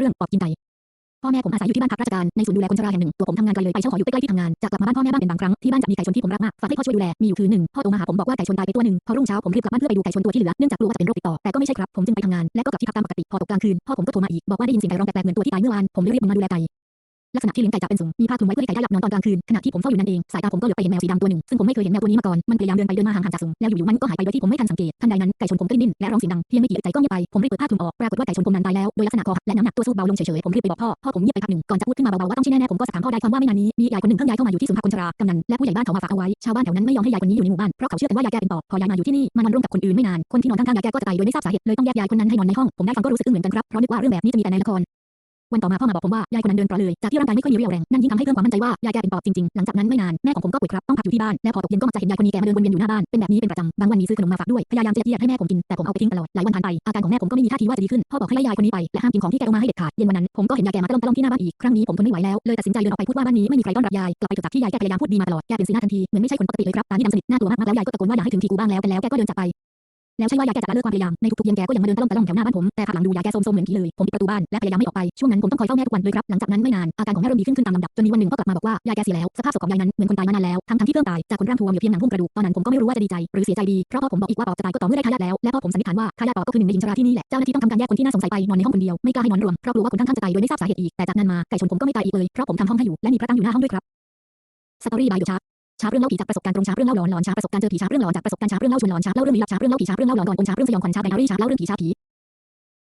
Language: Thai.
เรื่องปอบกินไก่พ่อแม่ผมอาศัยอยู่ที่บ้านพักราชการในศูนย์ดูแลคนชราแห่งหนึ่งตัวผมทำงานไกลเลยไปเช่าหออยู่ใกล้ๆที่ทำงานจะกลับมาบ้านพ่อแม่บ้างเป็นบางครั้งที่บ้านจะมีไก่ชนที่ผมรักมากฝากให้พ่อช่วยดูแลมีอยู่คืนหนึ่งพ่อโทรมาหาผมบอกว่าไก่ชนตายไปตัวหนึ่งพอรุ่งเช้าผมรีบกลับบ้านเพื่อไปดูไก่ชนตัวที่เหลือเนื่องจากกลัวว่าจะเป็นโรคติดต่อแต่ก็ไม่ใช่ครับผมจึงไปทำงานและก็กลับที่พักตามปกติพอตกกลางคืนพ่อผมก็โทรมาอีกบอกว่าได้ยินเสียงไก่ร้องแปลกๆเหมือนตัวที่ตายเมื่อวานผมเลยรีบมาดูแลไก่ ลักษณะที่เลี้ยงไก่จะเป็นสุ่มมีผ้าคลุมไว้เพื่อให้ไก่ได้หลับนอนตอนกลางคืนขณะที่ผมเฝ้าอยู่นั่นเองสายตาผมก็เหลือไปเห็นแมวสีดำตัวหนึ่งซึ่งผมไม่เคยเห็นแมวตัวนี้มาก่อนมันพยายามเดินไปเดินมาห่างๆจากสุ่มแล้วอยู่ๆมันก็หายไปโดยที่ผมไม่ทันสังเกตทันใดนั้นไก่ชนผมก็ดิ้นและร้องเสียงดังเพียงไม่กี่อึดใจก็เงียบไปผมรีบเปิดผ้าคลุมออกปรากฏว่าไก่ชนผมนั้นตายแล้วโดยลักษณะคอหักและน้ำหนักตัวสู้เบาลงเฉยๆผมรีบไปบอกพ่อพ่อผมเงียบไปพักหนึ่งก่อนจะพูดขึ้นมาเบาๆว่าต้องใช่แน่ๆผมก็สักถามพ่อได้ความว่าไม่นานนี้มียายคนหนึ่งเพิ่งย้ายเข้ามาอยู่ที่ศูนย์พักคนชรากำนันและผู้ใหญ่บ้านเขามาฝากเอาไว้ชาวบ้านแถวนั้นไม่ยอมให้ยายคนนี้อยู่ในหมู่บ้านเพราะเขาเชื่อกันว่ายายแกเป็นปอบพอยายมาอยู่ที่นี่มานอนร่วมกับคนอื่นไม่นานคนที่นอนข้างๆยายแกก็จะตายโดยไม่ทราบสาเหตุเลยต้องแยกยายคนนั้นให้นอนในห้องผมได้ฟังก็รู้สึกอึ้งเหมือนกันครับเพราะนึกว่าเรื่องแบบนี้จะมีแต่ในละคร วันต่อมาพ่อมาบอกผมว่ายายคนนั้นเดินเปล่าเลยจากที่ร่างกายไม่ค่อยมีเรี่ยวแรงนั่นยิ่งทำให้เพิ่มความมั่นใจว่ายายแกเป็นปอบจริงๆหลังจากนั้นไม่นานแม่ของผมก็ป่วยครับต้องพักอยู่ที่บ้านแล้วพอตกเย็นก็มักจะเห็นยายคนนี้แกมาเดินวนเวียนอยู่หน้าบ้านเป็นแบบนี้เป็นประจำบางวันมีซื้อขนมมาฝากด้วยพยายามจะเยียดให้แม่ผมกินแต่ผมเอาไปทิ้งตลอดหลายวันผ่านไปอาการของแม่ผมก็ไม่มีท่าทีว่าจะดีขึ้นพ่อบอกให้ไล่ยายคนนี้ไปและห้ามกินของที่แกเอามาให้เด็ดขาดเย็นวันนั้นผมก็เห็นยายแกมาตะล่อมตะล่อมที่หน้าบ้านอีกครั้งนี้ผมทนไม่ไหวแล้วเลยตัดสินใจเดินออกไปพูดว่าบ้านนี้ไม่มีใครต้อนรับยายกลับไปจดจากที่ยายแกพยายามพูดดีมาตลอดแกเป็นสีหน้าทันทีเหมือนไม่ใช่คนปกติเลยครับตาที่ดำสนิทหน่ากลัวมากๆแล้วยายก็ตะโกนว่าอย่าให้ถึงทีกูบ้างแล้วแต่แล้วแกก็เดินจากไป แล้วใช่ว่ายายแกจะละเลิกความพยายามในทุกๆเย็นแกก็ยังมาเดินตะล่อมตะล่อมแถวหน้าบ้านผมแต่ภาหลังดูยายแกโซมๆเหมือนผีเลยผมปิดประตูบ้านและพยายามไม่ออกไปช่วงนั้นผมต้องคอยเฝ้าแม่ทุกวันเลยครับหลังจากนั้นไม่นานอาการของแม่เริ่มดีขึ้นขึ้นตามลำดับจนมีวันหนึ่งพ่อกลับมาบอกว่ายายแกเสียแล้วสภาพศพของยายนั้นเหมือนคนตายมานานแล้วทั้งๆที่เพิ่งตายจากคนร่างทวมอยู่เพียงหนังหุ้มกระดูกตอนนั้นผมก็ไม่รู้ว่าจะดีใจหรือเสียใจดีเพราะพ่อผมบอกอีกว่าปอบจะตายก็ต่อเมื่อได้ทายาทแล้วและพ่อผมสันนิษฐานว่าทายาทปอบก็คือหนึ่งในหญิงชราที่นี่แหละเจ้าหน้าที่ต้องทำการแยกคนที่น่าสงสัยไปนอนในห้องคนเดียวไม่กล้าให้นอนรวมเพราะกลัวว่าคนข้างๆจะตายโดยไม่ทราบสาเหตุอีกแต่จากนั้นมาไก่ชนผมก็ไม่ตายอีกเลยเพราะผมทำห้องให้อยู่และมีพระตั้งอยู่หน้าห้องด้วยครับสตอรี่บายดูชาร์ ชาเรื่องเล่าผีจากประสบการณ์ตรงชาเรื่องเล่าหลอนหลอนชาประสบการณ์เจอผีชาเรื่องหลอนจากประสบการณ์ชาเรื่องเล่าชวนหลอนชาเล่าเรื่องลี้ลับชาเรื่องเล่าผีชาเรื่องเล่าหลอนก่อนคนชาเรื่องสยองขวัญชาไดอารี่ชาเล่าเรื่องผีชาผี